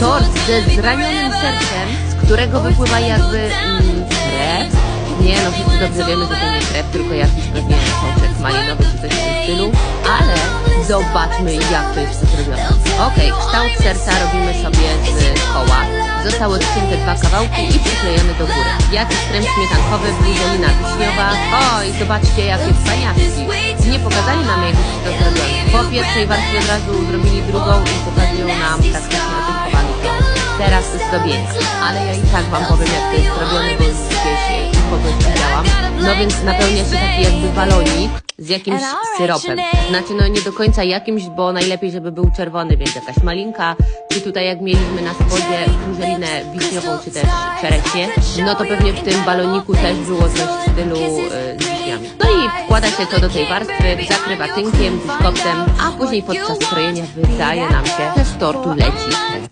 tort ze zranionym sercem, z którego wypływa jakby mm, krew. Nie no, wszyscy dobrze wiemy, że to nie krew, tylko jakiś pewnie soczek malinowy czy coś w tym stylu. Ale zobaczmy, jak to jest zrobione. Okej, kształt serca robimy sobie z koła. Zostały odcięte dwa kawałki i przyklejone do góry. Jakiś krem śmietankowy, bluzelina wiśniowa. O, i zobaczcie, jakie wspaniaczki. Nie pokazali nam, jak jest to zrobione. Po pierwszej warstwie od razu zrobili drugą i otyskowany zdobienia. Ale ja i tak wam powiem, jak to jest zrobione, bo już gdzieś po to widziałam. No więc napełnia się taki jakby balonik z jakimś syropem. Znaczy no nie do końca jakimś, bo najlepiej, żeby był czerwony, więc jakaś malinka. Czy tutaj jak mieliśmy na spodzie gruzelinę wiśniową, czy też czereśnie, no to pewnie w tym baloniku też było coś w stylu y, z wiśniami. No i wkłada się to do tej warstwy, zakrywa tynkiem, dyskoptem, a później podczas krojenia wydaje nam się, że z tortu leci krew.